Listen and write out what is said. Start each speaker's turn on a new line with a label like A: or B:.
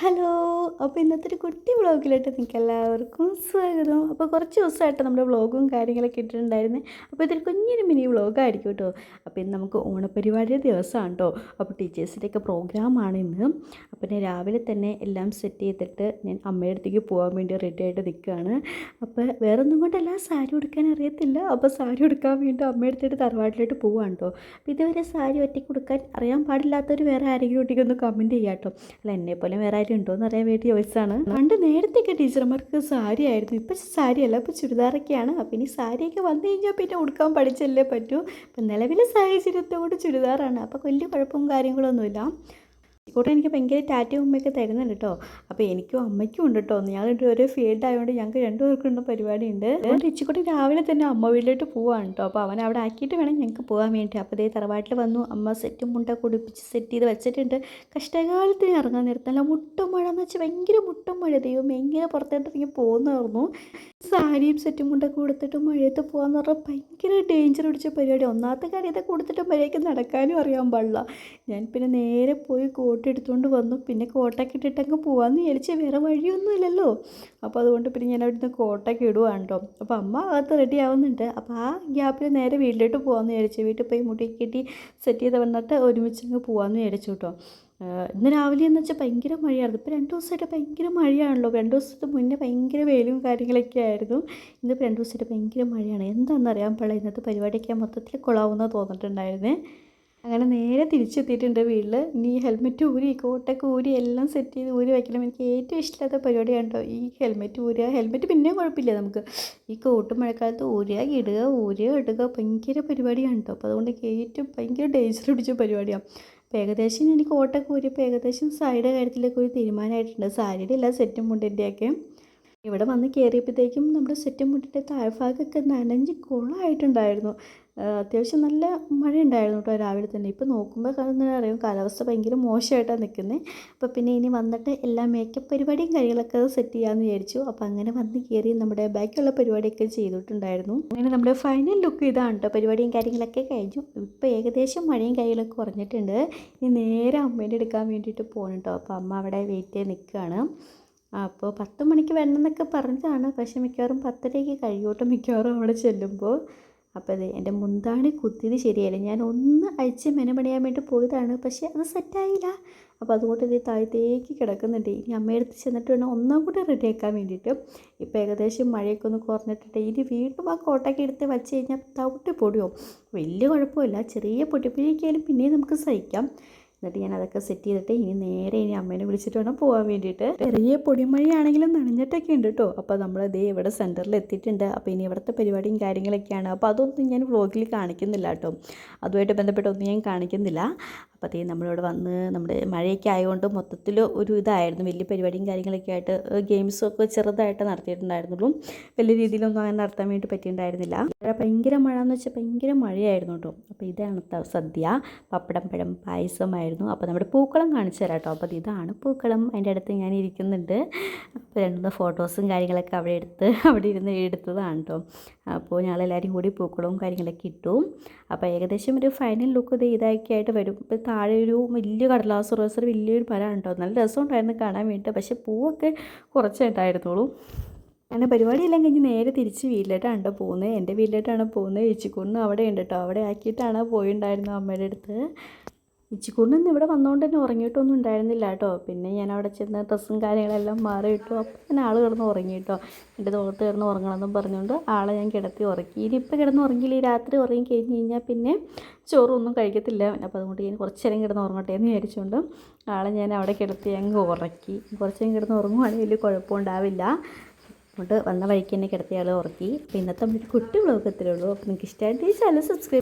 A: Hello. അപ്പോൾ ഇന്നത്തെ ഒരു കുട്ടി വ്ളോഗിലോട്ട് നിങ്ങൾക്ക് എല്ലാവർക്കും സ്വാഗതം. അപ്പോൾ കുറച്ച് ദിവസമായിട്ട് നമ്മുടെ വ്ളോഗും കാര്യങ്ങളൊക്കെ ഇട്ടിട്ടുണ്ടായിരുന്നു. അപ്പോൾ ഇതൊരു കുഞ്ഞൊരു മിനി വ്ളോഗായിരിക്കും കേട്ടോ. അപ്പോൾ ഇന്ന് നമുക്ക് ഓണപരിപാടിയുടെ ദിവസമാണ് കേട്ടോ. അപ്പോൾ ടീച്ചേഴ്സിന്റെയൊക്കെ പ്രോഗ്രാമാണ് ഇന്ന്. അപ്പോൾ ഞാൻ രാവിലെ തന്നെ എല്ലാം സെറ്റ് ചെയ്തിട്ട് ഞാൻ അമ്മയുടെ അടുത്തേക്ക് പോകാൻ വേണ്ടി റെഡി ആയിട്ട് നിൽക്കുകയാണ് അപ്പോൾ വേറെ ഒന്നും കൊണ്ടല്ല സാരി ഉടുക്കാൻ അറിയത്തില്ല. അപ്പോൾ സാരി ഉടുക്കാൻ വേണ്ടി അമ്മയുടെ അടുത്തിട്ട് തറവാട്ടിലോട്ട് പോവാണ് കേട്ടോ. അപ്പോൾ ഇതുവരെ സാരി ഒറ്റയ്ക്ക് ഉടുക്കാൻ അറിയാൻ പാടില്ലാത്തവർ വേറെ ആരെങ്കിലും ഒറ്റയ്ക്ക് ഒന്ന് കമന്റ് ചെയ്യാം കേട്ടോ. അല്ല എന്നെപ്പോലെ വേറെ ആരും ഉണ്ടോ എന്ന് അറിയാൻ വേണ്ടി വയസ്സാണ്. പണ്ട് നേരത്തെയൊക്കെ ടീച്ചർമാർക്ക് സാരി ആയിരുന്നു. ഇപ്പം സാരിയല്ല ഇപ്പോൾ ചുരിദാറൊക്കെയാണ്. അപ്പം ഇനി സാരിയൊക്കെ വന്നു കഴിഞ്ഞാൽ പിന്നെ ഉടുക്കാൻ പഠിച്ചല്ലേ പറ്റൂ. ഇപ്പം നിലവിലെ സാഹചര്യത്തോട് ചുരിദാറാണ്. അപ്പൊ വലിയ കുഴപ്പവും കാര്യങ്ങളൊന്നുമില്ല. കൂടെ എനിക്ക് ഭയങ്കര ടാറ്റയും ഉമ്മയൊക്കെ തരുന്നുണ്ട് കേട്ടോ അപ്പോൾ എനിക്കും അമ്മയ്ക്കും ഉണ്ട് കേട്ടോ ഞാൻ ഒരേ ഫീൽഡ് ആയതുകൊണ്ട് ഞങ്ങൾക്ക് രണ്ടുപേർക്കും ഉണ്ട് പരിപാടിയുണ്ട്. അതുകൊണ്ട് ഇച്ചിക്കൂടി രാവിലെ തന്നെ അമ്മ വീട്ടിലോട്ട് പോവാണ് കേട്ടോ അപ്പോൾ അവൻ അവിടെ ആക്കിയിട്ട് വേണം ഞങ്ങൾക്ക് പോകാൻ വേണ്ടി. അപ്പോൾ ഇതേ തറവാട്ടിൽ വന്നു. അമ്മ സെറ്റും മുണ്ട കുടിപ്പിച്ച് സെറ്റ് ചെയ്ത് വെച്ചിട്ടുണ്ട്. കഷ്ടകാലത്തിന് ഇറങ്ങാൻ നേരത്തല്ല മുട്ടും മഴ എന്ന് വെച്ചാൽ ഭയങ്കര മുട്ടും മഴ. ദൈവം എങ്ങനെ പുറത്തേട്ടിറങ്ങി പോകുന്നതായിരുന്നു. സാരിയും സെറ്റും മുണ്ടൊക്കെ കൊടുത്തിട്ട് മഴയത്ത് പോകാന്ന് പറഞ്ഞാൽ ഭയങ്കര ഡേഞ്ചർ പിടിച്ച പരിപാടി. ഒന്നാമത്തെ കാര്യം ഇതൊക്കെ കൊടുത്തിട്ട് മഴയ്ക്ക് നടക്കാനും അറിയാൻ പാടില്ല. ഞാൻ പിന്നെ നേരെ പോയി കോട്ട് എടുത്തുകൊണ്ട് വന്നു. പിന്നെ കോട്ടൊക്കെ ഇട്ടിട്ടങ്ങ് പോകാമെന്ന് വിചാരിച്ച് വേറെ വഴിയൊന്നും ഇല്ലല്ലോ. അപ്പോൾ അതുകൊണ്ട് പിന്നെ ഞാൻ അവിടുന്ന് കോട്ടൊക്കെ ഇടുവാണ് കേട്ടോ അപ്പോൾ അമ്മ അകത്ത് റെഡി ആവുന്നുണ്ട്. അപ്പോൾ ആ ഗ്യാപ്പിൽ നേരെ വീട്ടിലോട്ട് പോകാമെന്ന് വിചാരിച്ചു വീട്ടിൽ പോയി മുടി കെട്ടി സെറ്റ് ചെയ്ത് വന്നിട്ട് ഒരുമിച്ച് അങ്ങ് പോകാമെന്ന് വിചാരിച്ചു കേട്ടോ ഇന്ന് രാവിലെ എന്ന് വെച്ചാൽ ഭയങ്കര മഴയായിരുന്നു. ഇപ്പോൾ രണ്ട് ദിവസമായിട്ട് ഭയങ്കര മഴയാണല്ലോ. രണ്ട് ദിവസത്തെ മുന്നേ ഭയങ്കര വെയിലും കാര്യങ്ങളൊക്കെ ആയിരുന്നു. ഇന്നിപ്പോൾ രണ്ട് ദിവസമായിട്ട് ഭയങ്കര മഴയാണ്. എന്താണെന്ന് അറിയാൻ പാടില്ല. ഇന്നത്തെ പരിപാടിയൊക്കെ മൊത്തത്തിൽ കൊളാവുന്ന തോന്നിട്ടുണ്ടായിരുന്നേ. അങ്ങനെ നേരെ തിരിച്ചെത്തിയിട്ടുണ്ട് വീട്ടിൽ ഇനി ഹെൽമെറ്റ് ഊരി കോട്ടൊക്കെ ഊരി എല്ലാം സെറ്റ് ചെയ്ത് ഊരി വയ്ക്കണം എനിക്ക് ഏറ്റവും ഇഷ്ടമില്ലാത്ത പരിപാടിയാണ് ഈ ഹെൽമെറ്റ് ഊരുക ഹെൽമെറ്റ് പിന്നെയും കുഴപ്പമില്ല നമുക്ക്. ഈ കോട്ട് മഴക്കാലത്ത് ഊരുക ഇടുക ഊരുക ഇടുക. ഭയങ്കര പരിപാടിയാണ് കേട്ടോ അപ്പോൾ അതുകൊണ്ട് എനിക്ക് ഏറ്റവും ഭയങ്കര ഡേഞ്ചർ പിടിച്ച പരിപാടിയാണ് അപ്പോൾ ഏകദേശം എനിക്ക് കോട്ടൊക്കെ ഊരിയപ്പോൾ ഏകദേശം സാരിയുടെ കാര്യത്തിലൊക്കെ ഒരു തീരുമാനമായിട്ടുണ്ട്. സാരിയുടെ എല്ലാ സെറ്റും മുണ്ടിന്റെയൊക്കെ ഇവിടെ വന്ന് കയറിയപ്പോഴത്തേക്കും നമ്മുടെ സെറ്റും മുട്ടിന്റെ താഴ്ഭാഗമൊക്കെ നനഞ്ഞ് കുളമായിട്ടുണ്ടായിരുന്നു അത്യാവശ്യം നല്ല മഴ ഉണ്ടായിരുന്നു കേട്ടോ രാവിലെ തന്നെ. ഇപ്പോൾ നോക്കുമ്പോൾ കാണുന്ന അറിയാം? കാലാവസ്ഥ ഭയങ്കര മോശമായിട്ടാണ് നിൽക്കുന്നത് അപ്പോൾ പിന്നെ ഇനി വന്നിട്ട് എല്ലാ മേക്കപ്പ് പരിപാടിയും കാര്യങ്ങളൊക്കെ സെറ്റ് ചെയ്യാമെന്ന് വിചാരിച്ചു. അപ്പോൾ അങ്ങനെ വന്ന് കയറി നമ്മുടെ ബാക്കിയുള്ള പരിപാടിയൊക്കെ ചെയ്തിട്ടുണ്ടായിരുന്നു. അങ്ങനെ നമ്മുടെ ഫൈനൽ ലുക്ക് ഇതാണ് കേട്ടോ. പരിപാടിയും കാര്യങ്ങളൊക്കെ കഴിഞ്ഞു. ഇപ്പോൾ ഏകദേശം മഴയും കാര്യങ്ങളൊക്കെ കുറഞ്ഞിട്ടുണ്ട്. ഇനി നേരെ അമ്മേന്റെ എടുക്കാൻ വേണ്ടിയിട്ട് പോകണം കേട്ടോ. അപ്പോൾ അമ്മ അവിടെ വെയിറ്റ് ചെയ്ത് നിൽക്കുകയാണ്. അപ്പോൾ പത്ത് മണിക്ക് വരണം എന്നൊക്കെ പറഞ്ഞതാണ്. പക്ഷേ മിക്കവാറും പത്തരയ്ക്ക് കഴിയോട്ട് മിക്കവാറും അവിടെ ചെല്ലുമ്പോൾ. അപ്പോൾ അതെ എന്റെ മുന്താണി കുത്തിയത് ശരിയല്ല ഞാൻ ഒന്ന് അഴിച്ച് മെനമണിയാൻ വേണ്ടി പോയതാണ്. പക്ഷേ അത് സെറ്റായില്ല അപ്പോൾ അതുകൊണ്ട് ഇത് താഴത്തേക്ക് കിടക്കുന്നുണ്ട്. ഇനി അമ്മയെടുത്ത് ചെന്നിട്ട് വേണം ഒന്നും കൂടി റെഡിയാക്കാൻ വേണ്ടിയിട്ട്. ഇപ്പോൾ ഏകദേശം മഴയൊക്കെ ഒന്ന് കുറഞ്ഞിട്ടുണ്ട്. ഇനി വീണ്ടും ആ കോട്ടയ്ക്ക് എടുത്ത് വച്ച് കഴിഞ്ഞാൽ തവിട്ട് പൊടിയോ? വലിയ കുഴപ്പമില്ല. ചെറിയ പൊട്ടിപ്പിഴിക്കാലും പിന്നെയും നമുക്ക് സഹിക്കാം. എന്നിട്ട് ഞാൻ അതൊക്കെ സെറ്റ് ചെയ്തിട്ട് ഇനി നേരെ ഇനി അമ്മേനെ വിളിച്ചിട്ട് വേണം പോകാൻ വേണ്ടിയിട്ട്. ചെറിയ പൊടിമഴയാണെങ്കിലും നനഞ്ഞിട്ടൊക്കെ ഉണ്ട് കേട്ടോ അപ്പോൾ നമ്മൾ ദേ ഇവിടെ സെന്ററിൽ എത്തിയിട്ടുണ്ട്. അപ്പോൾ ഇനി ഇവിടുത്തെ പരിപാടിയും കാര്യങ്ങളൊക്കെയാണ്. അപ്പോൾ അതൊന്നും ഞാൻ വ്ളോഗിൽ കാണിക്കുന്നില്ല കേട്ടോ അതുമായിട്ട് ബന്ധപ്പെട്ടൊന്നും ഞാൻ കാണിക്കുന്നില്ല. അപ്പോൾ അതേ നമ്മളിവിടെ വന്ന് നമ്മുടെ മഴയൊക്കെ ആയതുകൊണ്ട് മൊത്തത്തിൽ ഒരു ഇതായിരുന്നു. വലിയ പരിപാടിയും കാര്യങ്ങളൊക്കെ ആയിട്ട് ഗെയിംസും ഗെയിംസൊക്കെ ചെറുതായിട്ട് നടത്തിയിട്ടുണ്ടായിരുന്നുള്ളൂ. വലിയ രീതിയിലൊന്നും അങ്ങനെ നടത്താൻ വേണ്ടി പറ്റിയിട്ടുണ്ടായിരുന്നില്ല. ഭയങ്കര മഴ എന്ന് വെച്ചാൽ ഭയങ്കര മഴയായിരുന്നു കേട്ടോ. അപ്പോൾ ഇതാണ് സദ്യ. പപ്പടം പഴം പായസമായിരുന്നു. അപ്പോൾ നമ്മുടെ പൂക്കളം കാണിച്ചു തരാം കേട്ടോ. അപ്പോൾ ഇതാണ് പൂക്കളം. അതിന്റെ അടുത്ത് ഞാൻ ഇരിക്കുന്നുണ്ട്. അപ്പോൾ രണ്ടുമൂന്ന് ഫോട്ടോസും കാര്യങ്ങളൊക്കെ അവിടെ എടുത്ത് അവിടെ ഇരുന്ന് എടുത്തതാണ് കേട്ടോ. അപ്പോൾ ഞങ്ങളെല്ലാവരും കൂടി പൂക്കളവും കാര്യങ്ങളൊക്കെ ഇട്ടു. അപ്പോൾ ഏകദേശം ഒരു ഫൈനൽ ലുക്ക് ഇത് ഇതാക്കി ആയിട്ട് വരും. ഇപ്പോൾ താഴെ ഒരു വലിയ കടലാസ് റോസർ വലിയൊരു മരം ഉണ്ടോ നല്ല രസമുണ്ടായിരുന്നു കാണാൻ വേണ്ടിയിട്ട്. പക്ഷേ പൂവൊക്കെ കുറച്ചായിട്ടായിരുന്നുള്ളൂ അങ്ങനെ പരിപാടിയെല്ലാം കഴിഞ്ഞ് നേരെ തിരിച്ച് വീട്ടിലോട്ടാണ് കേട്ടോ പോകുന്നത്. എന്റെ വീട്ടിലോട്ടാണ് പോകുന്നത്. ഇച്ചിക്കൂടിനും അവിടെ ഉണ്ട് കേട്ടോ. അവിടെ ആക്കിയിട്ടാണ് പോയിണ്ടായിരുന്നു അമ്മയുടെ അടുത്ത്. ഇച്ചിക്കൂടിന് ഇവിടെ വന്നുകൊണ്ട് തന്നെ ഉറങ്ങിയിട്ടൊന്നും ഉണ്ടായിരുന്നില്ല കേട്ടോ. പിന്നെ ഞാൻ അവിടെ ചെന്ന് ഡ്രസ്സും കാര്യങ്ങളെല്ലാം മാറി ഇട്ടു. അപ്പോൾ ഞാൻ ആൾ കിടന്ന് ഉറങ്ങി കേട്ടോ. എന്റെ തോളത്ത് കിടന്ന് ഉറങ്ങണമെന്നും പറഞ്ഞുകൊണ്ട് ആളെ ഞാൻ കിടത്തി ഉറക്കി. ഇനിയിപ്പോൾ കിടന്ന് ഉറങ്ങിയില്ല. രാത്രി ഉറങ്ങി കഴിഞ്ഞ് കഴിഞ്ഞാൽ പിന്നെ ചോറൊന്നും കഴിക്കത്തില്ല. അപ്പോൾ അതുകൊണ്ട് ഞാൻ കുറച്ച് നേരം കിടന്ന് ഉറങ്ങട്ടെ എന്ന് വിചാരിച്ചുകൊണ്ട് ആളെ ഞാൻ അവിടെ കിടത്തി അങ്ങ് ഉറക്കി. കുറച്ച് നേരം കിടന്ന് ഉറങ്ങുവാണെങ്കിൽ വലിയ കുഴപ്പമുണ്ടാവില്ല അതുകൊണ്ട് വന്ന വഴിക്ക് തന്നെ കിടത്തിയാൾ ഉറക്കി. അപ്പോൾ ഇന്നത്തെ ഒരു കുട്ടി വ്ലോഗ് എത്രയുള്ളൂ അപ്പോൾ നിങ്ങൾക്ക് ഇഷ്ടമായിട്ട് ഈ ചാനൽ സബ്സ്ക്രൈബ്